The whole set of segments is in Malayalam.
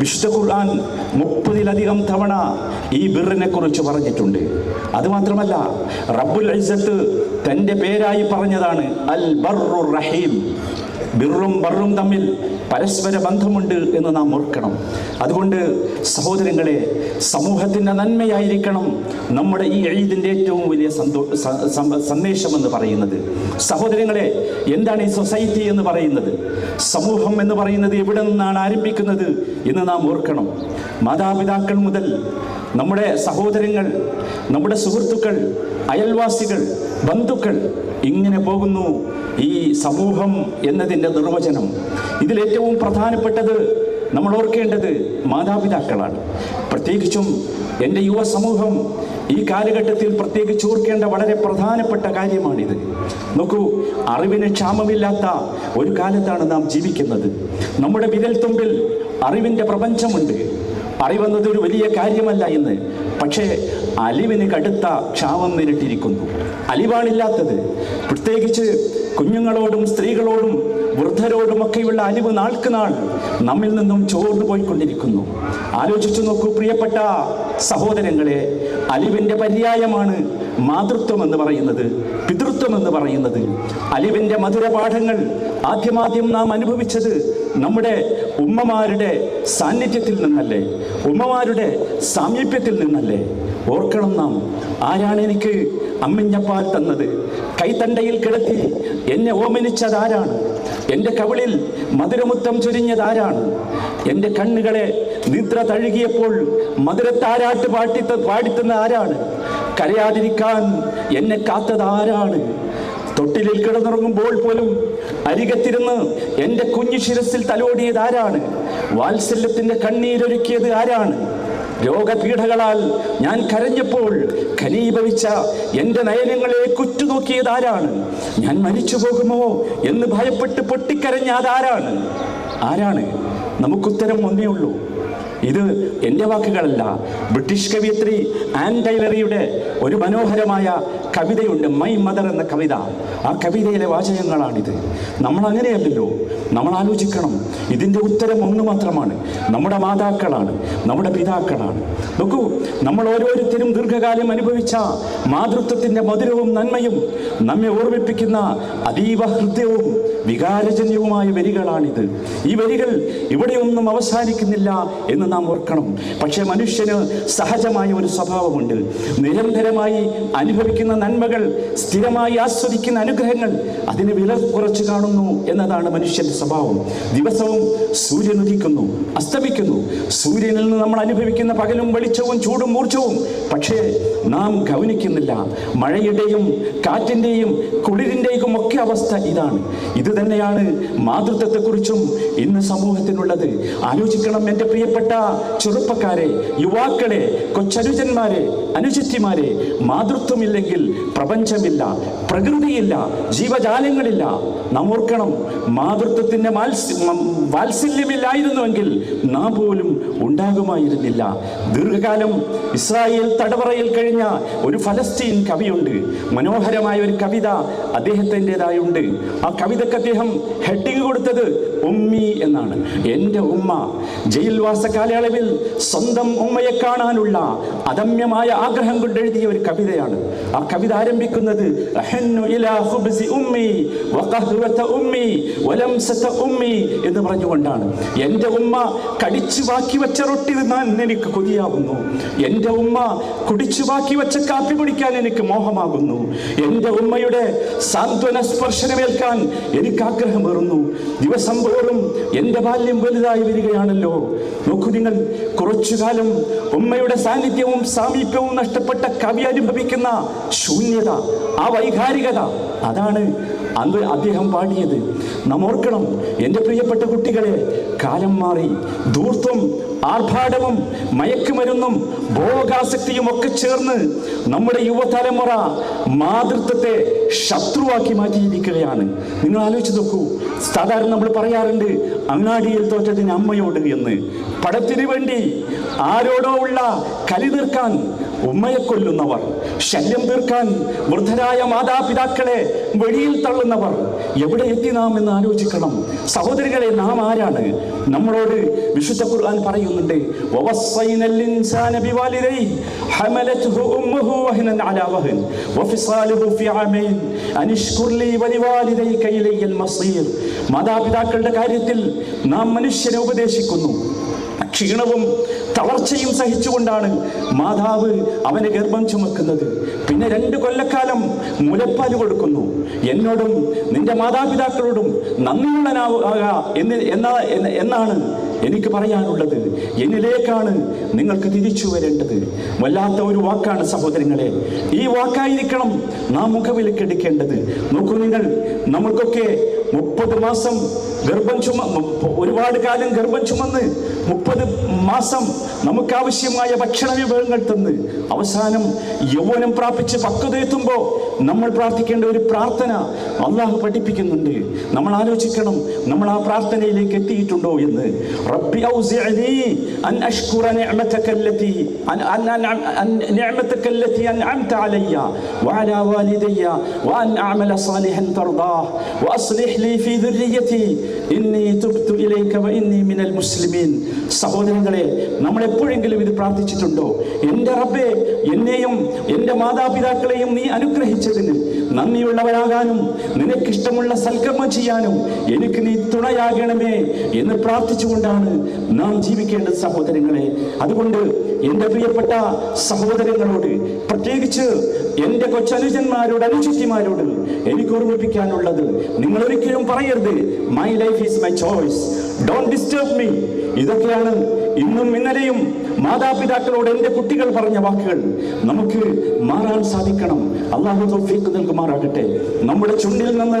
വിശുദ്ധ ഖുർആൻ മുപ്പതിലധികം തവണ ഈ ബിറിനെ കുറിച്ച് പറഞ്ഞിട്ടുണ്ട് അതുമാത്രമല്ല റബ്ബുൽ ഇസ്സത്ത് തന്റെ പേരായി പറഞ്ഞതാണ് അൽ ബർറു റഹീം. ബിറും ബറും തമ്മിൽ പരസ്പര ബന്ധമുണ്ട് എന്ന് നാം ഓർക്കണം. അതുകൊണ്ട് സഹോദരങ്ങളെ സമൂഹത്തിന്റെ നന്മയായിരിക്കണം നമ്മുടെ ഈ ഈദിന്റെ ഏറ്റവും വലിയ സന്തോ സന്ദേശം എന്ന് പറയുന്നത്. സഹോദരങ്ങളെ എന്താണ് ഈ സൊസൈറ്റി എന്ന് പറയുന്നത്? സമൂഹം എന്ന് പറയുന്നത് എവിടെ നിന്നാണ് ആരംഭിക്കുന്നത് എന്ന് നാം ഓർക്കണം. മാതാപിതാക്കൾ മുതൽ നമ്മുടെ സഹോദരങ്ങൾ നമ്മുടെ സുഹൃത്തുക്കൾ അയൽവാസികൾ ബന്ധുക്കൾ ഇങ്ങനെ പോകുന്നു ഈ സമൂഹം എന്നതിന്റെ നിർവചനം. ഇതിലേറ്റവും പ്രധാനപ്പെട്ടത് നമ്മൾ ഓർക്കേണ്ടത് മാതാപിതാക്കളാണ്. പ്രത്യേകിച്ചും എന്റെ യുവ സമൂഹം ഈ കാലഘട്ടത്തിൽ പ്രത്യേകിച്ച് ഓർക്കേണ്ട വളരെ പ്രധാനപ്പെട്ട കാര്യമാണിത്. നോക്കൂ അറിവിന് ക്ഷാമമില്ലാത്ത ഒരു കാലത്താണ് നാം ജീവിക്കുന്നത്. നമ്മുടെ വിരൽത്തുമ്പിൽ അറിവിന്റെ പ്രപഞ്ചമുണ്ട്. അറിവെന്നത് ഒരു വലിയ കാര്യമല്ല ഇന്ന് പക്ഷേ അലിവിന് കടുത്ത ക്ഷാമം നേരിട്ടിരിക്കുന്നു. അലിവാണില്ലാത്തത്. പ്രത്യേകിച്ച് കുഞ്ഞുങ്ങളോടും സ്ത്രീകളോടും വൃദ്ധരോടുമൊക്കെയുള്ള അലിവ് നാൾക്ക് നാൾ നമ്മിൽ നിന്നും ചോർന്നു പോയിക്കൊണ്ടിരിക്കുന്നു. ആലോചിച്ചു നോക്കൂ പ്രിയപ്പെട്ട സഹോദരങ്ങളെ. അലിവിന്റെ പര്യായമാണ് മാതൃത്വം എന്ന് പറയുന്നത് പിതൃത്വം എന്ന് പറയുന്നത്. അലിവിന്റെ മധുരപാഠങ്ങൾ ആദ്യമാദ്യം നാം അനുഭവിച്ചത് നമ്മുടെ ഉമ്മമാരുടെ സാന്നിധ്യത്തിൽ നിന്നല്ലേ? ഉമ്മമാരുടെ സാമീപ്യത്തിൽ നിന്നല്ലേ? ഓർക്കണം നാം ആരാണ് എനിക്ക് അമ്മിഞ്ഞപ്പാൽ തന്നത്? കൈത്തണ്ടയിൽ കിടത്തി എന്നെ ഓമനിച്ചത് ആരാണ് എന്റെ കവിളിൽ മധുരമുത്തം ചൊരിഞ്ഞതാരാണ്? എന്റെ കണ്ണുകളെ നിദ്ര തഴുകിയപ്പോൾ മധുരത്താരാട്ട് പാട്ടി പാടിത്തുന്ന ആരാണ് കരയാതിരിക്കാൻ എന്നെ കാത്തതാരാണ്? തൊട്ടിലിൽ കിടന്നുറങ്ങുമ്പോൾ പോലും അരികത്തിരുന്ന് എന്റെ കുഞ്ഞു ശിരസിൽ തലോടിയത് ആരാണ്? വാത്സല്യത്തിന്റെ കണ്ണീരൊരുക്കിയത് ആരാണ്? രോഗപീഠകളാൽ ഞാൻ കരഞ്ഞപ്പോൾ ഖനീഭവിച്ച എന്റെ നയനങ്ങളെ കുറ്റുനോക്കിയത് ആരാണ്? ഞാൻ മരിച്ചു പോകുമോ എന്ന് ഭയപ്പെട്ട് പൊട്ടിക്കരഞ്ഞ അതാരാണ് ആരാണ്? നമുക്കുത്തരം ഒന്നേ ഉള്ളൂ. ഇത് എന്റെ വാക്കുകളല്ല. ബ്രിട്ടീഷ് കവിയത്രി ആൻ ടൈലറിയുടെ ഒരു മനോഹരമായ കവിതയുണ്ട് മൈ മദർ എന്ന കവിത. ആ കവിതയിലെ വാചകങ്ങളാണിത്. നമ്മൾ അങ്ങനെയല്ലല്ലോ നമ്മൾ ആലോചിക്കണം ഇതിന്റെ ഉത്തരം ഒന്ന് മാത്രമാണ്. നമ്മുടെ മാതാക്കളാണ്. നമ്മുടെ പിതാക്കളാണ്. നോക്കൂ നമ്മൾ ഓരോരുത്തരും ദീർഘകാലം അനുഭവിച്ച മാതൃത്വത്തിന്റെ മധുരവും നന്മയും നമ്മെ ഓർമ്മിപ്പിക്കുന്ന അതീവ ഹൃദ്യവും വികാരജന്യവുമായ വരികളാണിത്. ഈ വരികൾ ഇവിടെയൊന്നും അവസാനിക്കുന്നില്ല എന്ന് നാം ഓർക്കണം. പക്ഷേ മനുഷ്യന് സഹജമായ ഒരു സ്വഭാവമുണ്ട്. നിരന്തരമായി അനുഭവിക്കുന്ന നന്മകൾ സ്ഥിരമായി ആസ്വദിക്കുന്ന അനുഗ്രഹങ്ങൾ അതിന് വില കുറച്ച് കാണുന്നു എന്നതാണ് മനുഷ്യന്റെ സ്വഭാവം. ദിവസവും സൂര്യൻ ഉദിക്കുന്നു അസ്തമിക്കുന്നു. സൂര്യനിൽ നിന്ന് നമ്മൾ അനുഭവിക്കുന്ന പകലും വെളിച്ചവും ചൂടും മൂർച്ചവും പക്ഷേ നാം ഗൗനിക്കുന്നില്ല. മഴയുടെയും കാറ്റിന്റെയും കുളിരിന്റെയും ഒക്കെ അവസ്ഥ ഇതാണ്. ഇത് തന്നെയാണ് മാതൃത്വത്തെക്കുറിച്ചും ഇന്ന് സമൂഹത്തിനുള്ളത്. ആലോചിക്കണം എന്റെ പ്രിയപ്പെട്ട ചെറുപ്പക്കാരെ യുവാക്കളെ കൊച്ചനുജന്മാരെ അനുജത്തിമാരെ. മാതൃത്വമില്ലെങ്കിൽ പ്രപഞ്ചമില്ല പ്രകൃതിയില്ല ജീവജാലങ്ങളില്ല. നാം ഓർക്കണം മാതൃത്വത്തിന്റെ വാത്സല്യമില്ലായിരുന്നുവെങ്കിൽ നാം പോലും ഉണ്ടാകുമായിരുന്നില്ല. ദീർഘകാലം ഇസ്രായേൽ തടവറയിൽ കഴിഞ്ഞ ഒരു ഫലസ്തീൻ കവിയുണ്ട്. മനോഹരമായ ഒരു കവിത അദ്ദേഹത്തിന്റെതായുണ്ട്. ആ കവിതയ്ക്ക് അദ്ദേഹം ഹെഡിങ് കൊടുത്തത് ഉമ്മി എന്നാണ്. എന്റെ ഉമ്മ ജയിൽവാസ കാലയളവിൽ സ്വന്തം ഉമ്മയെ കാണാനുള്ള അദമ്യമായ ആഗ്രഹം കൊണ്ട് എഴുതിയ ഒരു കവിതയാണ്. ആ കവിത ആരംഭിക്കുന്നത് "അഹന്നു ഇലാ ഖുബ്സി ഉമ്മി വഖഹ്വത ഉമ്മി വലംസത ഉമ്മി എന്ന് പറഞ്ഞുകൊണ്ടാണ്. എന്റെ ഉമ്മ കടിച്ചു ബാക്കി വെച്ച റൊട്ടി തിന്നാൻ എനിക്ക് കൊതിയാകുന്നു. എന്റെ ഉമ്മ കുടിച്ചു ബാക്കി വെച്ച കാപ്പി കുടിക്കാൻ എനിക്ക് മോഹമാകുന്നു. എന്റെ ഉമ്മയുടെ സാന്ത്വന സ്പർശനമേൽക്കാൻ എനിക്ക് ആഗ്രഹം വരുന്നു ദിവസം തോറും എന്റെ ബാല്യം വലുതായി വരികയാണല്ലോ. നോക്കൂ നിങ്ങൾ കുറച്ചു കാലം ഉമ്മയുടെ സാന്നിധ്യവും സാമീപ്യവും നഷ്ടപ്പെട്ട കവി അനുഭവിക്കുന്ന ശൂന്യത ആ വൈകാരികത അതാണ് അന്ന് അദ്ദേഹം പാടിയത്. നാം ഓർക്കണം എന്റെ പ്രിയപ്പെട്ട കുട്ടികളെ കാലം മാറി ധൂർത്തും ആർഭാടവും മയക്കുമരുന്നും ഭോഗാസക്തിയും ഒക്കെ ചേർന്ന് നമ്മുടെ യുവതലമുറ മാതൃത്വത്തെ ശത്രുവാക്കി മാറ്റിയിരിക്കുകയാണ്. നിങ്ങൾ ആലോചിച്ച് നോക്കൂ. സാധാരണ നമ്മൾ പറയാറുണ്ട് അങ്ങാടിയിൽ തോറ്റതിന് അമ്മയോട് എന്ന്. പടത്തിനു വേണ്ടി ആരോടോ ഉള്ള കലി തീർക്കാൻ ഉമ്മയെ കൊല്ലുന്നവർ ശല്യം തീർക്കാൻ വൃദ്ധരായ മാതാപിതാക്കളെ വെളിയിൽ തള്ളുന്നവർ എവിടെ എത്തി നാം എന്ന് ആലോചിക്കണം. സഹോദരികളെ നാം ആരാണ്? നമ്മളോട് വിശുദ്ധ ഖുർആൻ പറയുന്നുണ്ട് "വവസ്സൈനൽ ഇൻസാന ബിവാലിദൈഹി ഹമലത്ഹു ഉമ്മുഹു വഹ്നൻ അലാ വഹ്ൻ വഫിസാലുഹു ഫി ആമൈൻ ലീ വലിവാലിദൈക ഇലയ്യൽ മസീർ. മാതാപിതാക്കളുടെ കാര്യത്തിൽ നാം മനുഷ്യനെ ഉപദേശിക്കുന്നു. ക്ഷീണവും തളർച്ചയും സഹിച്ചുകൊണ്ടാണ് മാതാവ് അവന് ഗർഭം ചുമക്കുന്നത്. പിന്നെ രണ്ട് കൊല്ലക്കാലം മുലപ്പാൽ കൊടുക്കുന്നു. എന്നോടും നിന്റെ മാതാപിതാക്കളോടും നന്ദിയുള്ളനാവുക എന്നാ എന്ന- എന്നാണ് എനിക്ക് പറയാനുള്ളത്. എന്നിലേക്കാണ് നിങ്ങൾക്ക് തിരിച്ചു വരേണ്ടത്. വല്ലാത്ത ഒരു വാക്കാണ് സഹോദരങ്ങളെ. ഈ വാക്കായിരിക്കണം നാം മുഖവിലക്കെടുക്കേണ്ടത്. നോക്കൂ നിങ്ങൾ നമ്മൾക്കൊക്കെ മുപ്പത് മാസം ഗർഭം ചുമ ഒരുപാട് കാലം ഗർഭം ചുമന്ന് മുപ്പത് മാസം നമുക്കാവശ്യമായ ഭക്ഷണ വിഭവങ്ങൾ തന്ന് അവസാനം യൗവനം പ്രാപിച്ച് പക്വത എത്തുമ്പോൾ നമ്മൾ പ്രാർത്ഥിക്കേണ്ട ഒരു പ്രാർത്ഥന അള്ളാഹു പഠിപ്പിക്കുന്നുണ്ട്. നമ്മൾ ആലോചിക്കണം നമ്മൾ ആ പ്രാർത്ഥനയിലേക്ക് എത്തിയിട്ടുണ്ടോ എന്ന്. റബ്ബി അൻ അഷ്കുറ لي സാലിഹൻ തർദാഹ് ഇലൈക വ ഇന്നി തുബ്തു മിനൽ മുസ്ലിമീൻ. സഹോദരങ്ങളെ നമ്മൾ എപ്പോഴെങ്കിലും ഇത് പ്രാർത്ഥിച്ചിട്ടുണ്ടോ? എന്റെ റബ്ബേ എന്നെയും എന്റെ മാതാപിതാക്കളെയും നീ അനുഗ്രഹിച്ചതിന് നന്ദിയുള്ളവരാകാനും നിനക്കിഷ്ടമുള്ള സൽക്കർമ്മം ചെയ്യാനും എനിക്ക് നീ തുണയാകണമേ എന്ന് പ്രാർത്ഥിച്ചുകൊണ്ടാണ് നാം ജീവിക്കേണ്ടത് സഹോദരങ്ങളെ. അതുകൊണ്ട് എന്റെ പ്രിയപ്പെട്ട സഹോദരങ്ങളോട് പ്രത്യേകിച്ച് എന്റെ കൊച്ചനുജന്മാരോട് അനുചിത്യമാരോട് എനിക്ക് ഓർമ്മിപ്പിക്കാനുള്ളത് നിങ്ങൾ ഒരിക്കലും പറയരുത്. My life is my choice don't disturb me ഇതൊക്കെയാണ് ഇന്നും ഇന്നലെയും മാതാപിതാക്കളോട് എന്റെ കുട്ടികൾ പറഞ്ഞ വാക്കുകൾ. നമുക്ക് മാറാൻ സാധിക്കണം. അള്ളാഹു തൗഫീഖ് നൽകുമാറാകട്ടെ. നമ്മുടെ ചുണ്ടിൽ നിന്ന്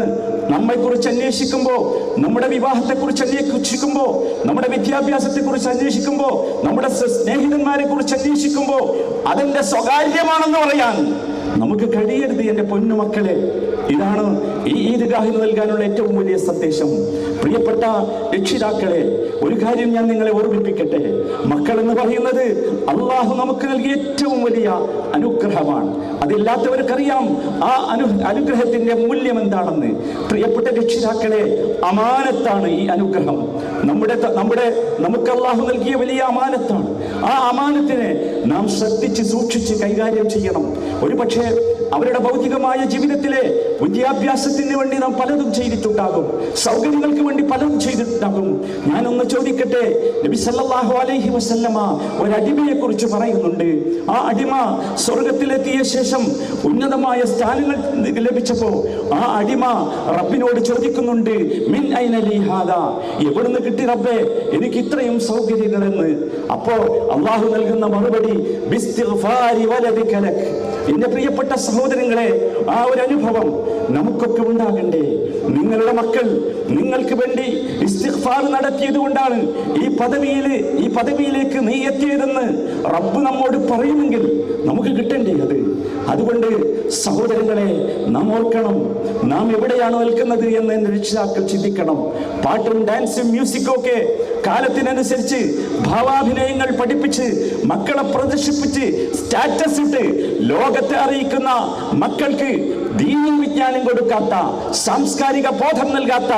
നമ്മെക്കുറിച്ച് അന്വേഷിക്കുമ്പോൾ നമ്മുടെ വിവാഹത്തെക്കുറിച്ച് അന്വേഷിക്കുമ്പോൾ നമ്മുടെ വിദ്യാഭ്യാസത്തെക്കുറിച്ച് അന്വേഷിക്കുമ്പോൾ നമ്മുടെ സ്നേഹിതന്മാരെ കുറിച്ച് അന്വേഷിക്കുമ്പോൾ അതെന്റെ സ്വകാര്യമാണെന്ന് പറയാൻ നമുക്ക് കഴിയരുത് എന്റെ പൊന്നുമക്കളെ ഇതാണ് ഈ ഈദ്ഗാഹിൽ നൽകാനുള്ള ഏറ്റവും വലിയ സന്ദേശം. പ്രിയപ്പെട്ട രക്ഷിതാക്കളെ ഒരു കാര്യം ഞാൻ നിങ്ങളെ ഓർമ്മിപ്പിക്കട്ടെ. മക്കൾ എന്ന് പറയുന്നത് അള്ളാഹു നമുക്ക് നൽകിയ ഏറ്റവും വലിയ അനുഗ്രഹമാണ്. അതില്ലാത്തവർക്കറിയാം ആ അനു അനുഗ്രഹത്തിന്റെ മൂല്യം എന്താണെന്ന്. പ്രിയപ്പെട്ട രക്ഷിതാക്കളെ അമാനത്താണ് ഈ അനുഗ്രഹം. നമ്മുടെ നമ്മുടെ നമുക്ക് അള്ളാഹു നൽകിയ വലിയ അമാനത്താണ്. ആ അമാനത്തിനെ നാം ശ്രദ്ധിച്ച് സൂക്ഷിച്ച് കൈകാര്യം ചെയ്യണം. ഒരുപക്ഷെ അവരുടെ ഭൗതികമായ ജീവിതത്തിലെ വിദ്യാഭ്യാസത്തിന് വേണ്ടി നാം പലതും ചെയ്തിട്ടുണ്ടാകും. സൗകര്യങ്ങൾക്ക് വേണ്ടി പലതും ചെയ്തിട്ടുണ്ടാകും. ഞാനൊന്ന് ചോദിക്കട്ടെ? നബി സല്ലല്ലാഹു അലൈഹി വസല്ലമ ഒരു അടിമയെ കുറിച്ച് പറയുന്നുണ്ട്. ആ അടിമ സ്വർഗത്തിലെത്തിയ ശേഷം ഉന്നതമായ സ്ഥാനങ്ങൾ ലഭിച്ചപ്പോ ആ അടിമ റബ്ബിനോട് ചോദിക്കുന്നുണ്ട് മിൻ എവിടുന്ന് കിട്ടി റബ്ബേ? എനിക്ക് ഇത്രയും സൗകര്യങ്ങളെന്ന് അപ്പോ അള്ളാഹു നൽകുന്ന മറുപടി എന്റെ പ്രിയപ്പെട്ട സഹോദരങ്ങളെ ആ ഒരു അനുഭവം നമുക്കൊക്കെ ഉണ്ടാകണ്ടേ? നിങ്ങളുടെ മക്കൾ നിങ്ങൾക്ക് വേണ്ടി ഇസ്തിഫാർ നടത്തിയത് കൊണ്ടാണ് ഈ പദവിയിൽ ഈ പദവിയിലേക്ക് നീ എത്തിയതെന്ന് റബ്ബ് നമ്മോട് പറയുമെങ്കിൽ നമുക്ക് കിട്ടണ്ടേ അത്? അതുകൊണ്ട് സഹോദരങ്ങളെ നാം ഓർക്കണം. നാം എവിടെയാണ് നിൽക്കുന്നത് എന്ന് രക്ഷിതാക്കൾ ചിന്തിക്കണം. പാട്ടും ഡാൻസും മ്യൂസിക്കും ഒക്കെ കാലത്തിനനുസരിച്ച് ഭാവാഭിനയങ്ങൾ പഠിപ്പിച്ച് മക്കളെ പ്രദർശിപ്പിച്ച് സ്റ്റാറ്റസ് ഇട്ട് ലോകത്തെ അറിയിക്കുന്ന മക്കൾക്ക് ദീനി വിജ്ഞാനം കൊടുക്കാത്ത സാംസ്കാരിക ബോധം നൽകാത്ത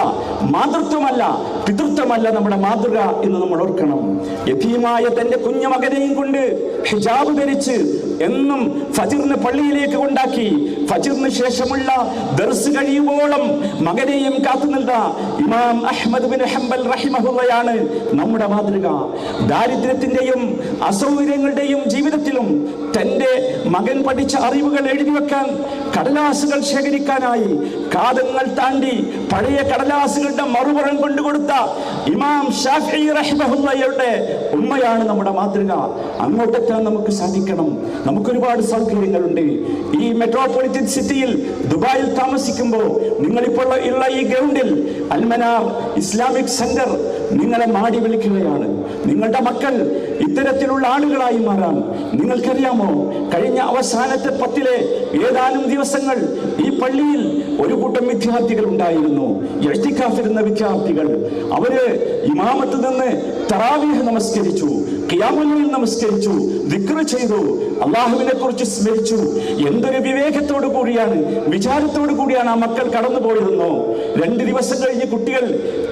മാതൃത്വമല്ല പിതൃത്വമല്ല നമ്മുടെ മാതൃക എന്ന് നമ്മൾ ഓർക്കണം. യഥീമായ തന്റെ കുഞ്ഞു മകനെയും കൊണ്ട് ഹിജാബ് ധരിച്ച് എന്നും ഫജിറിന് പള്ളിയിലേക്ക് കൊണ്ടാക്കി ഫജിറിന് ശേഷമുള്ള ദർസ് കഴിയുവോളം മകനെയും കാത്തു നിന്ന ഇമാം അഹ്മദ് ബിൻ ഹംബൽ റഹിമഹുള്ളയാണ് നമ്മുടെ മാതൃക. ദാരിദ്ര്യത്തിന്റെയും അസൗകര്യങ്ങളുടെയും ജീവിതത്തിലും തന്റെ മകൻ പഠിച്ച അറിവുകൾ എഴുതി വെക്കാൻ കടലാസുകൾ ശേഖരിക്കാനായി കാതങ്ങൾ താണ്ടി പഴയ കടലാസുകളുടെ മറുപുറം കൊണ്ടുകൊടുത്ത ഇമാം ഷാഫി റഹിമഹുള്ളയുടെ ഉമ്മയാണ് നമ്മുടെ മാതൃക. അങ്ങോട്ടെത്താൻ നമുക്ക് സാധിക്കണം. നമുക്കൊരുപാട് സൗകര്യങ്ങളുണ്ട്. ഈ മെട്രോപൊളിറ്റൻ സിറ്റിയിൽ ദുബായിൽ താമസിക്കുമ്പോൾ നിങ്ങളിപ്പോൾ ഉള്ള ഈ ഗ്രൗണ്ടിൽ അൽമനാർ ഇസ്ലാമിക് സെന്റർ നിങ്ങളെ മാടി വിളിക്കുകയാണ്. നിങ്ങളുടെ മക്കൾ ഇത്തരത്തിലുള്ള ആളുകളായി മാറാൻ നിങ്ങൾക്കറിയാമോ? കഴിഞ്ഞ അവസാനത്തെ പത്തിലെ ഏതാനും ദിവസങ്ങൾ ഈ പള്ളിയിൽ ഒരു കൂട്ടം വിദ്യാർത്ഥികൾ ഉണ്ടായിരുന്നു. എഴുത്തിക്കാഫിരുന്ന വിദ്യാർത്ഥികൾ. അവർ ഇമാമത്ത് നിന്ന് തറാവീഹ് നമസ്കരിച്ചു. ഖിയാമുൽ നമസ്കരിച്ചു വിക്ര ചെയ്തു അള്ളാഹുവിനെ കുറിച്ച് സ്മരിച്ചു. എന്തൊരു വിവേകത്തോടു കൂടിയാണ് വിചാരത്തോടു കൂടിയാണ് ആ മക്കൾ കടന്നു രണ്ട് ദിവസം കഴിഞ്ഞ് കുട്ടികൾ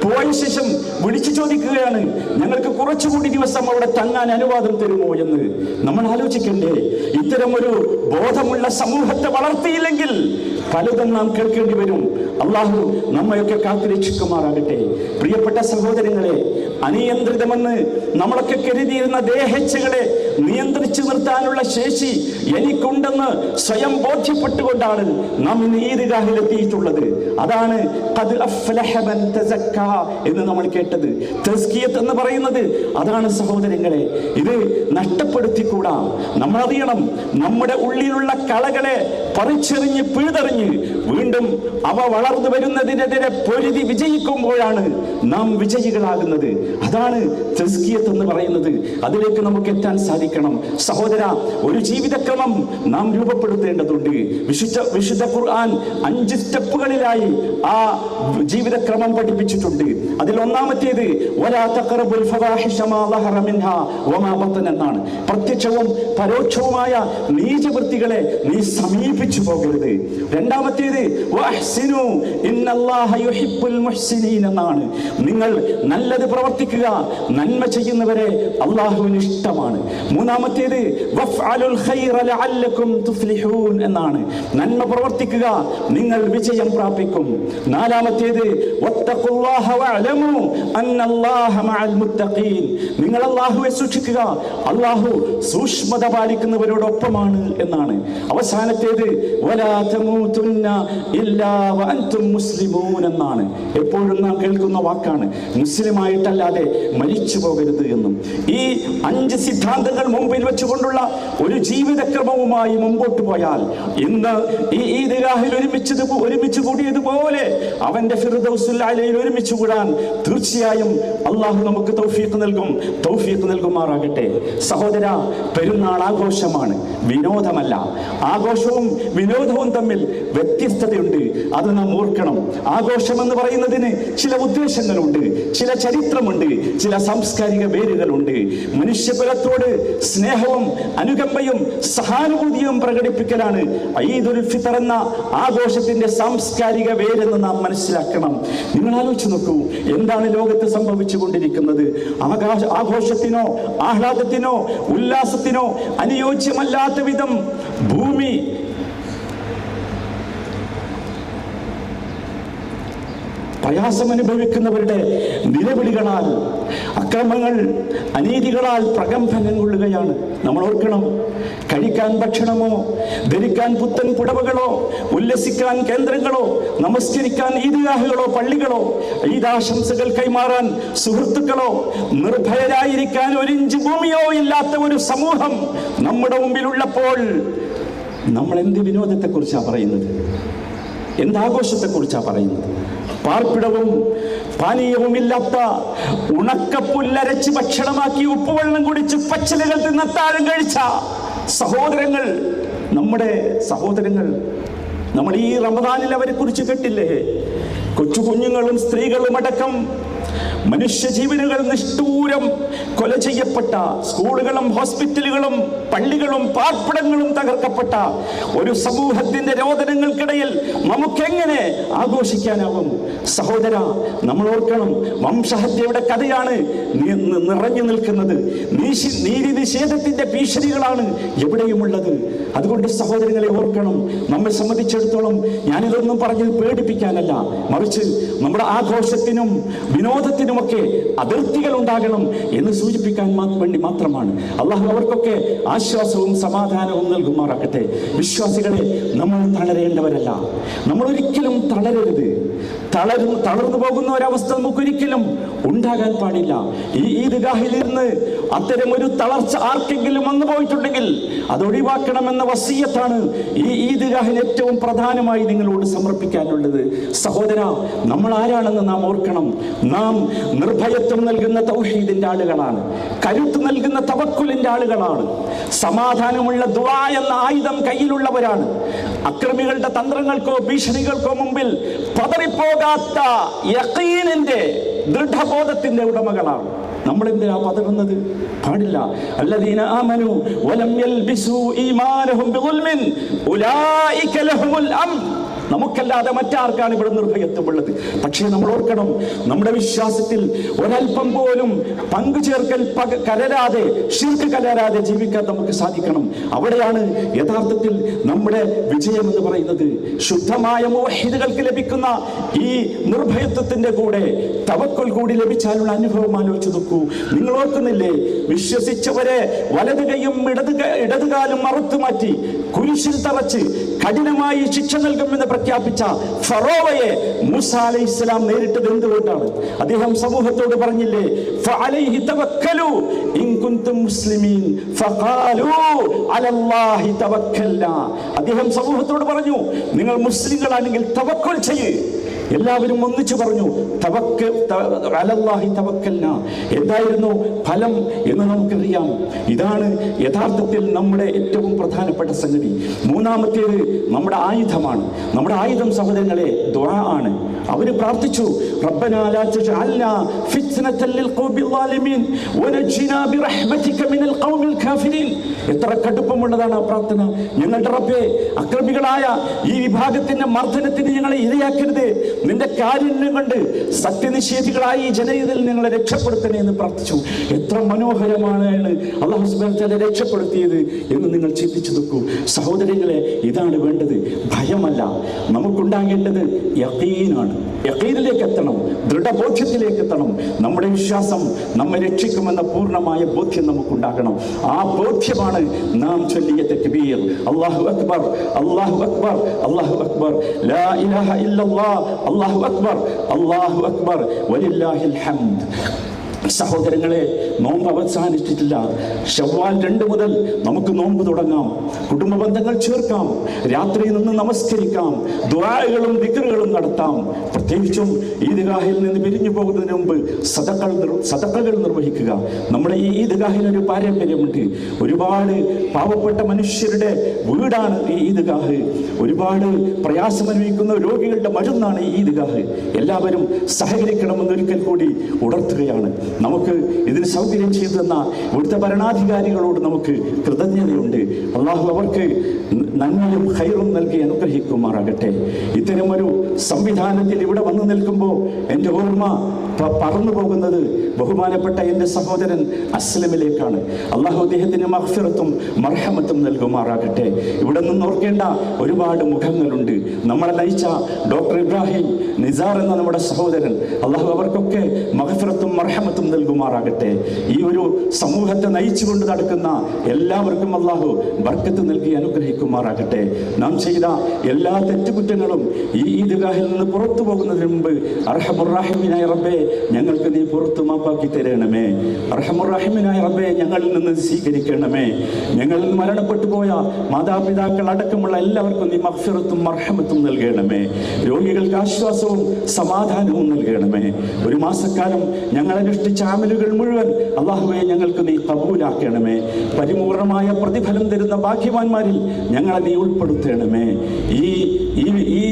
പോയ ശേഷം വിളിച്ചു ചോദിക്കുകയാണ് ഞങ്ങൾക്ക് കുറച്ചുകൂടി ദിവസം അവിടെ തങ്ങാൻ അനുവാദം തരുമോ എന്ന്? നമ്മൾ ആലോചിക്കണ്ടേ ഇത്തരം ഒരു ബോധമുള്ള സമൂഹത്തെ വളർത്തിയില്ലെങ്കിൽ പലതും നാം കേൾക്കേണ്ടി വരും. അള്ളാഹു നമ്മയൊക്കെ കാത്തുരക്ഷിക്കുമാറാകട്ടെ. പ്രിയപ്പെട്ട സഹോദരങ്ങളെ അനിയന്ത്രിതമെന്ന് നമ്മളൊക്കെ കരുതിയിരുന്ന ദേഹച്ചകളെ നിയന്ത്രിച്ചു നിർത്താനുള്ള ശേഷി എനിക്കുണ്ടെന്ന് സ്വയം ബോധ്യപ്പെട്ടുകൊണ്ടാണ് നാം ഇന്ന് ഈദ്ഗാഹിൽ എത്തിയിട്ടുള്ളത് അതാണ് എന്ന് നമ്മൾ കേട്ടത്. തസ്കിയത്ത് എന്ന് പറയുന്നത് അതാണ് സഹോദരങ്ങളെ ഇത് നഷ്ടപ്പെടുത്തിക്കൂടാ. നമ്മൾ അറിയണം നമ്മുടെ ഉള്ളിലുള്ള കളകളെ പറിച്ചെറിഞ്ഞ് പിഴുതെറിഞ്ഞ് വീണ്ടും അവ വളർന്നു വരുന്നതിനെതിരെ പൊരുതി വിജയിക്കുമ്പോഴാണ് നാം വിജയികളാകുന്നത്. അതാണ് തസ്കിയത്ത് എന്ന് പറയുന്നത്. അതിലേക്ക് നമുക്ക് എത്താൻ സാധിക്കണം സഹോദര ഒരു ജീവിതക്രമം നാം രൂപപ്പെടുത്തേണ്ടതുണ്ട്. വിശുദ്ധ വിശുദ്ധ ഖുർആൻ അഞ്ച് സ്റ്റെപ്പുകളിലായി ആ ജീവിതക്രമം പഠിപ്പിച്ചിട്ടുണ്ട്. അതിൽ ഒന്നാമത്തേത് എന്നാണ്. പ്രത്യക്ഷവും പരോക്ഷവുമായ നീചവൃത്തികളെ നീ സമീപിച്ചു പോകരുത്. രണ്ടാമത്തേത് എന്നാണ്. നിങ്ങൾ നല്ലത് പ്രവർത്തിക്കുക നന്മ ചെയ്യുന്നവരെ അള്ളാഹുവിന് ഇഷ്ടമാണ്. മൂന്നാമത്തേത് എന്നാണ്. നന്മ പ്രവർത്തിക്കുക നിങ്ങൾ വിജയം പ്രാപിക്കും. നാലാമത്തേത് നിങ്ങൾ അള്ളാഹുവെ സൂക്ഷിക്കുക അള്ളാഹു സൂക്ഷ്മത പാലിക്കുന്നവരോടൊപ്പമാണ് എന്നാണ്. അവസാനത്തേത് എന്നാണ്. എപ്പോഴും നാം കേൾക്കുന്ന വാക്കാണ്. മുസ്ലിമായിട്ടല്ലാതെ മരിച്ചു പോകരുത് എന്നും. ഈ അഞ്ച് സിദ്ധാന്തങ്ങൾ മുമ്പിൽ വെച്ചുകൊണ്ടുള്ള ഒരു ജീവിതക്രമവുമായി മുമ്പോട്ട് പോയാൽ ഇന്ന് ഈ ഈദ്ഗാഹിൽ ഒരുമിച്ചത് ഒരുമിച്ച് കൂടിയതുപോലെ അവന്റെ ഫിർദൗസുല്ലയിൽ ഒരുമിച്ച് കൂടാൻ തീർച്ചയായും അള്ളാഹു നമുക്ക് തൗഫീഖ് നൽകും. തൗഫീഖ് നൽകുമാറാകട്ടെ. സഹോദര പെരുന്നാൾ ആഘോഷമാണ്. വിനോദമല്ല. ആഘോഷവും വിനോദവും തമ്മിൽ വ്യത്യസ്തതയുണ്ട്. അത് നാം ഓർക്കണം. ആഘോഷം എന്ന് പറയുന്നതിന് ചില ഉദ്ദേശങ്ങളുണ്ട് ചില ചരിത്രമുണ്ട് ചില സാംസ്കാരിക വേരുകളുണ്ട്. മനുഷ്യകുലത്തോട് സ്നേഹവും അനുകമ്പയും സഹാനുഭൂതിയും പ്രകടിപ്പിക്കലാണ് ഈദുൽ ഫിത്തർ എന്ന ആഘോഷത്തിന്റെ സാംസ്കാരിക വേരെന്ന് നാം മനസ്സിലാക്കണം. നിങ്ങൾ ആലോചിച്ച് നോക്കൂ എന്താണ് ലോകത്ത് സംഭവിച്ചു കൊണ്ടിരിക്കുന്നത് ആകാശ ആഘോഷത്തിനോ ആഹ്ലാദത്തിനോ ഉല്ലാസത്തിനോ അനുയോജ്യമല്ലാത്ത വിധം ഭൂമി പ്രയാസം അനുഭവിക്കുന്നവരുടെ നിലവിളികളാൽ അക്രമങ്ങൾ അനീതികളാൽ പ്രകമ്പനം കൊള്ളുകയാണ്. നമ്മൾ ഓർക്കണം കഴിക്കാൻ ഭക്ഷണമോ ധരിക്കാൻ പുത്തൻ പുടവകളോ ഉല്ലസിക്കാൻ കേന്ദ്രങ്ങളോ നമസ്കരിക്കാൻ ഈദ്ഗാഹുകളോ പള്ളികളോ ഈദാശംസകൾ കൈമാറാൻ സുഹൃത്തുക്കളോ നിർഭയരായിരിക്കാൻ ഒരിഞ്ച് ഭൂമിയോ ഇല്ലാത്ത ഒരു സമൂഹം നമ്മുടെ മുമ്പിലുള്ളപ്പോൾ നമ്മൾ എന്ത് വിനോദത്തെക്കുറിച്ചാണ് പറയുന്നത്? എന്താഘോഷത്തെക്കുറിച്ചാണ് പറയുന്നത്? പാർപ്പിടവും പാനീയവുമില്ലാത്ത ഉണക്കപ്പുല്ലരച്ച് ഭക്ഷണമാക്കി ഉപ്പുവെള്ളം കുടിച്ച് പച്ചിലകൾ തിന്നത്താഴം കഴിച്ച സഹോദരങ്ങൾ നമ്മുടെ സഹോദരങ്ങൾ നമ്മൾ ഈ റമദാനിൽ അവരെ കുറിച്ച് കേട്ടില്ലേ? കൊച്ചു കുഞ്ഞുങ്ങളും സ്ത്രീകളും അടക്കം മനുഷ്യ ജീവനുകൾ നിഷ്ഠൂരം കൊല ചെയ്യപ്പെട്ട സ്കൂളുകളും ഹോസ്പിറ്റലുകളും പള്ളികളും പാർപ്പിടങ്ങളും തകർക്കപ്പെട്ട ഒരു സമൂഹത്തിന്റെ രോദനങ്ങൾക്കിടയിൽ നമുക്കെങ്ങനെ ആഘോഷിക്കാനാവും? സഹോദര നമ്മൾ ഓർക്കണം വംശഹത്യയുടെ കഥയാണ് നിറഞ്ഞു നിൽക്കുന്നത്. നീതി നിഷേധത്തിന്റെ ഭീഷണികളാണ് എവിടെയുമുള്ളത്? അതുകൊണ്ട് സഹോദരങ്ങളെ ഓർക്കണം നമ്മെ സംബന്ധിച്ചിടത്തോളം ഞാനിതൊന്നും പറഞ്ഞ് പേടിപ്പിക്കാനല്ല. മറിച്ച് നമ്മുടെ ആഘോഷത്തിനും വിനോദത്തിനുമൊക്കെ അതിർത്തികൾ ഉണ്ടാകണം എന്ന് സൂചിപ്പിക്കാൻ വേണ്ടി മാത്രമാണ്. അള്ളാഹു അവർക്കൊക്കെ ആശ്വാസവും സമാധാനവും നൽകുമാറാക്കട്ടെ വിശ്വാസികളെ നമ്മൾ തളരേണ്ടവരല്ല. നമ്മൾ ഒരിക്കലും തളരരുത്. തളരും തളർന്നു പോകുന്ന ഒരവസ്ഥ നമുക്കൊരിക്കലും ഉണ്ടാകാൻ പാടില്ല. ഈ ഈദ്ഗാഹിൽ ഇരുന്ന് അത്തരം ഒരു തളർച്ച ആർക്കെങ്കിലും വന്നു പോയിട്ടുണ്ടെങ്കിൽ അത് ഒഴിവാക്കണമെന്ന വസീയത്താണ് ഈ ഈദ്ഗാഹിൽ ഏറ്റവും പ്രധാനമായി നിങ്ങളോട് സമർപ്പിക്കാനുള്ളത്. സഹോദര നമ്മൾ ആരാണെന്ന് നാം ഓർക്കണം. നാം നിർഭയത്വം നൽകുന്ന തൗഹീദിന്റെ ആളുകളാണ്. കരുത്ത് നൽകുന്ന തവക്കുലിന്റെ ആളുകളാണ്. സമാധാനമുള്ള ദുആ എന്ന ആയുധം കയ്യിലുള്ളവരാണ്. അക്രമികളുടെ തന്ത്രങ്ങൾക്കോ ഭീഷണികൾക്കോ മുമ്പിൽ പതറിപ്പോകാത്ത യക്കീനിന്റെ ദൃഢബോധത്തിന്റെ ഉടമകളാണ്. നമ്മൾ എന്തിനാ പതറുന്നത്? പാടില്ല. അല്ലദീന വലം ലഹുൽ നമുക്കല്ലാതെ മറ്റാർക്കാണ് ഇവിടെ നിർഭയത്വമുള്ളത്? പക്ഷേ നമ്മൾ ഓർക്കണം നമ്മുടെ വിശ്വാസത്തിൽ ഒരൽപ്പം പോലും പങ്കു ചേർക്കൽ കലരാതെ ഷിർക്ക് കലരാതെ ജീവിക്കാൻ നമുക്ക് സാധിക്കണം. അവിടെയാണ് യഥാർത്ഥത്തിൽ നമ്മുടെ വിജയം എന്ന് പറയുന്നത്. ശുദ്ധമായ മോഹിതകൾക്ക് ലഭിക്കുന്ന ഈ നിർഭയത്വത്തിന്റെ കൂടെ തവക്കൽ കൂടി ലഭിച്ചാലുള്ള അനുഭവം ആലോചിച്ച് നോക്കൂ. നിങ്ങൾ ഓർക്കുന്നില്ലേ? വിശ്വസിച്ചവരെ വലത് കൈയും ഇടത് ഇടതുകാലും മറുത്തു മാറ്റി കുരിശിൽ തറച്ച് കഠിനമായി ശിക്ഷ നൽകുമെന്ന് പ്രഖ്യാപിച്ച ഫറോവയെ മൂസ അലൈഹി ഇസ്ലാം നേരിട്ടത് എന്തുകൊണ്ടാണ്? അദ്ദേഹം സമൂഹത്തോട് പറഞ്ഞില്ലേ അദ്ദേഹം സമൂഹത്തോട് പറഞ്ഞു നിങ്ങൾ മുസ്ലിങ്ങളാണെങ്കിൽ തവക്കൽ ചെയ്യ്. എല്ലാവരും ഒന്നിച്ചു പറഞ്ഞു തവക്ക് അലല്ലാഹി തവക്കല്ല എന്തായിരുന്നു ഫലം എന്ന് നമുക്കറിയാം. ഇതാണ് യഥാർത്ഥത്തിൽ നമ്മുടെ ഏറ്റവും പ്രധാനപ്പെട്ട സംഗതി. മൂന്നാമത്തേത് നമ്മുടെ ആയുധമാണ്. നമ്മുടെ ആയുധം സഹോദരങ്ങളെ ദ്വാ ആണ്. അവർ പ്രാർത്ഥിച്ചു എത്ര കടുപ്പമുള്ളതാണ് ആ പ്രാർത്ഥന. ഞങ്ങളുടെ റബ്ബേ അക്രമികളായ ഈ വിഭാഗത്തിന്റെ മർദ്ദനത്തിന് ഞങ്ങളെ ഇരയാക്കരുത്. നിന്റെ കാരുണ്യം കൊണ്ട് സത്യനിഷേധികളായി ഈ ജനതയിൽ നിങ്ങളെ രക്ഷപ്പെടുത്തണേ എന്ന് പ്രാർത്ഥിച്ചു. എത്ര മനോഹരമാണ് അള്ളാഹു സുബ്ഹാനഹു വ തആല രക്ഷപ്പെടുത്തിയത് എന്ന് നിങ്ങൾ ചിന്തിച്ചു നോക്കൂ. സഹോദരങ്ങളെ ഇതാണ് വേണ്ടത്. ഭയമല്ല. നമുക്കുണ്ടാകേണ്ടത് യഖീനാണ്. യഖീനിലേക്ക് എത്തണം ദൃഢബോധ്യത്തിലേക്ക് എത്തണം. നമ്മുടെ വിശ്വാസം നമ്മെ രക്ഷിക്കുമെന്ന പൂർണമായ ബോധ്യം നമുക്കുണ്ടാകണം. ആ ബോധ്യമാണ് നാം ചൊല്ലിയ തക്ബീർ. അള്ളാഹു അക്ബർ അള്ളാഹു അക്ബർ അള്ളാഹു അക്ബർ. ലാ ഇലാഹ ഇല്ലല്ലാഹ് അള്ളാഹു അക്ബർ അള്ളാഹു അക്ബർ. വലില്ലാഹിൽ ഹംദ്. സഹോദരങ്ങളെ നോമ്പ് അവസാനിച്ചിട്ടില്ല. ഷവ്വാൽ രണ്ട് മുതൽ നമുക്ക് നോമ്പ് തുടങ്ങാം. കുടുംബ ബന്ധങ്ങൾ ചേർക്കാം. രാത്രിയിൽ നിന്ന് നമസ്കരിക്കാം. ദ്വാരകളും ദിക്കറുകളും നടത്താം. പ്രത്യേകിച്ചും ഈദ്ഗാഹിൽ നിന്ന് പിരിഞ്ഞു പോകുന്നതിന് മുമ്പ് സതക്കൾ സതക്കകൾ നിർവഹിക്കുക. നമ്മുടെ ഈ ഈദ്ഗാഹിൽ ഒരു പാരമ്പര്യമുണ്ട്. ഒരുപാട് പാവപ്പെട്ട മനുഷ്യരുടെ വീടാണ് ഈ ഈദ്ഗാഹ്. ഒരുപാട് പ്രയാസമനുഭവിക്കുന്ന രോഗികളുടെ മരുന്നാണ് ഈ ഈദ്ഗാഹ്. എല്ലാവരും സഹകരിക്കണമെന്ന് ഒരിക്കൽ കൂടി ഉണർത്തുകയാണ്. നമുക്ക് ഇതിന് സൗകര്യം ചെയ്തു തന്ന ഇവിടുത്തെ ഭരണാധികാരികളോട് നമുക്ക് കൃതജ്ഞതയുണ്ട്. അള്ളാഹു അവർക്ക് നന്മയും ഹൈറും നൽകി അനുഗ്രഹിക്കുമാറാകട്ടെ. ഇത്തരമൊരു സംവിധാനത്തിൽ ഇവിടെ വന്നു നിൽക്കുമ്പോൾ എന്റെ ഓർമ്മ പറന്നു പോകുന്നത് ബഹുമാനപ്പെട്ട എന്റെ സഹോദരൻ അസ്ലമിലേക്കാണ്. അള്ളാഹു അദ്ദേഹത്തിന് മഹ്ഫിറത്തും മർഹമത്തും നൽകുമാറാകട്ടെ. ഇവിടെ നിന്ന് ഓർക്കേണ്ട ഒരുപാട് മുഖങ്ങളുണ്ട്. നമ്മളെ നയിച്ച ഡോക്ടർ ഇബ്രാഹിം നിസാർ എന്ന നമ്മുടെ സഹോദരൻ. അള്ളാഹു അവർക്കൊക്കെ മഹഫിറത്തും മർഹമത്തും നൽകുമാറാകട്ടെ. ഈ ഒരു സമൂഹത്തെ നയിച്ചുകൊണ്ട് നടക്കുന്ന എല്ലാവർക്കും അള്ളാഹു ബർക്കത്ത് നൽകി അനുഗ്രഹിക്കുമാറാകട്ടെ. നാം ചെയ്ത എല്ലാ തെറ്റുകുറ്റങ്ങളും ഈ ഈദ്ഗാഹിൽ നിന്ന് പുറത്തു പോകുന്നതിന് മുമ്പ് അർഹമുറാഹിമിനായ റബ്ബെ ഞങ്ങൾക്ക് നീ പുറത്തു മാപ്പാക്കി തരണമേ. അർഹമുറാഹിമിനായ റബ്ബെ ഞങ്ങളിൽ നിന്ന് സ്വീകരിക്കണമേ. ഞങ്ങളിൽ മരണപ്പെട്ടു പോയ മാതാപിതാക്കൾ അടക്കമുള്ള എല്ലാവർക്കും നീ മഹ്ഫിറത്തും മർഹമത്തും നൽകണമേ. രോഗികൾക്ക് ആശ്വാസവും സമാധാനവും നൽകണമേ. ഒരു മാസക്കാലം ഞങ്ങൾ അനുഷ്ഠിച്ച ആമലുകൾ മുഴുവൻ അള്ളാഹുവെ ഞങ്ങൾക്ക് നീ കബൂലാക്കണമേ. പരിപൂർണമായ പ്രതിഫലം തരുന്ന ഭാഗ്യവാന്മാരിൽ ഞങ്ങളെ നീ ഉൾപ്പെടുത്തണമേ. ഈ ഈ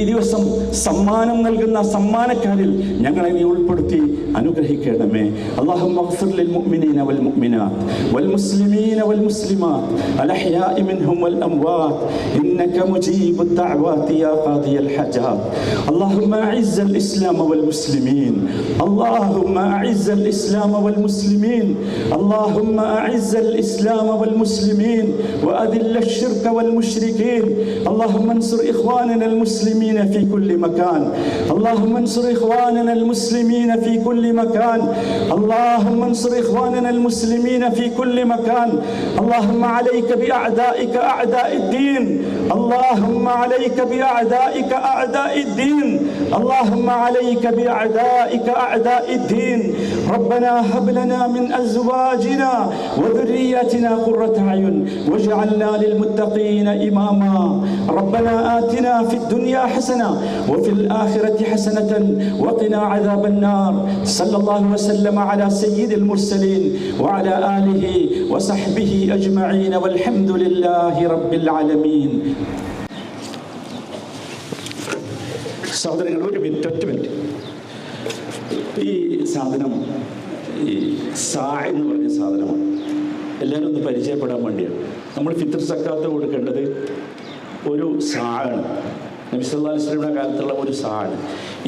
ദിവസം സമ്മാനം നൽകുന്ന സമ്മാനക്കാരിൽ ഞങ്ങളെ നീ ഉൾപ്പെടുത്തി അനുഗ്രഹിക്കണമേ അള്ളാഹു للمؤمنين والمؤمنات والمسلمين والمسلمات الأحياء منهم والأموات إنك مجيب الدعوات يا قاضي الحاجات اللهم أعز الإسلام والمسلمين اللهم أعز الإسلام والمسلمين اللهم أعز الإسلام والمسلمين وأذل الشرك والمشركين اللهم انصر إخواننا المسلمين في كل مكان. اللهم انصر إخواننا المسلمين في كل مكان. اللهم انصر إخواننا المسلمين في كل مكان. اللهم عليك بأعدائك أعداء الدين. اللهم عليك بأعدائك أعداء الدين. اللهم عليك بأعدائك أعداء الدين. ربنا هب لنا من أزواجنا وذرياتنا قرة أعين واجعلنا للمتقين إماما. ربنا آتنا في الدنيا حسنة وفي الآخرة حسنة وقنا عذاب النار. صلى الله وسلم على سيد المرسلين وعلى آله وصحبه أجمعين. والحمد لله رب العالمين. സഹോദരങ്ങൾ ഒരു മിനിറ്റ് ഒറ്റ ഈ സാധനം ഈ സാ എന്ന് പറഞ്ഞ സാധനമാണ്. എല്ലാവരും ഒന്ന് പരിചയപ്പെടാൻ വേണ്ടിയാണ്. നമ്മൾ ഫിത്തർ സക്കാത്ത് കൊടുക്കേണ്ടത് ഒരു സാണ് വസ്ലമിയുടെ കാലത്തുള്ള ഒരു സാണ്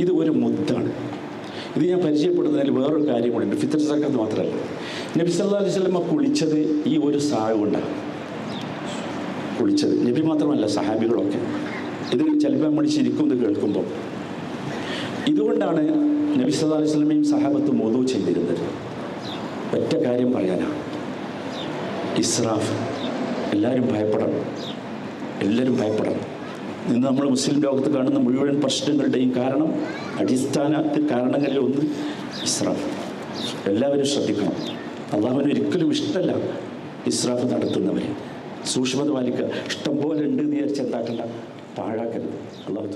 ഇത് ഒരു മുത്താണ്. ഇത് ഞാൻ പരിചയപ്പെടുന്നതിൽ വേറൊരു കാര്യം കൂടിയുണ്ട് ഫിത്തർ സക്കാത്ത് മാത്രമല്ല. നബി സല്ലാ അലൈഹി കുളിച്ചത് ഈ ഒരു സാ കൊണ്ടാണ്. കുളിച്ചത്. നബി മാത്രമല്ല സഹാബികളൊക്കെ. ഇത് ചിലപ്പോൾ നമ്മൾ ശരിക്കും കേൾക്കുമ്പോൾ. ഇതുകൊണ്ടാണ് നബി സല്ലാ അലൈഹി സ്വലമയും സഹാബത്തും ചെയ്തിരുന്നത്. ഒറ്റ കാര്യം പറയാനാണ് ഇസ്രാഫ് എല്ലാവരും ഭയപ്പെടണം. എല്ലാവരും ഭയപ്പെടണം. ഇന്ന് നമ്മൾ മുസ്ലിം ലോകത്ത് കാണുന്ന മുഴുവൻ പ്രശ്നങ്ങളുടെയും കാരണം അടിസ്ഥാന കാരണങ്ങളിൽ ഒന്ന് ഇസ്രാഫ്. എല്ലാവരും ശ്രദ്ധിക്കണം. അള്ളാഹുവിന് ഒരിക്കലും ഇഷ്ടമല്ല ഇസ്രാഫ് നടത്തുന്നവരെ. സൂക്ഷ്മത പാലിക്കുക. ഇഷ്ടം പോലെ ഉണ്ട് എന്ന് വിചാരിച്ച് എന്താക്കണ്ട? പാഴാക്കരുത്. അള്ളാഹു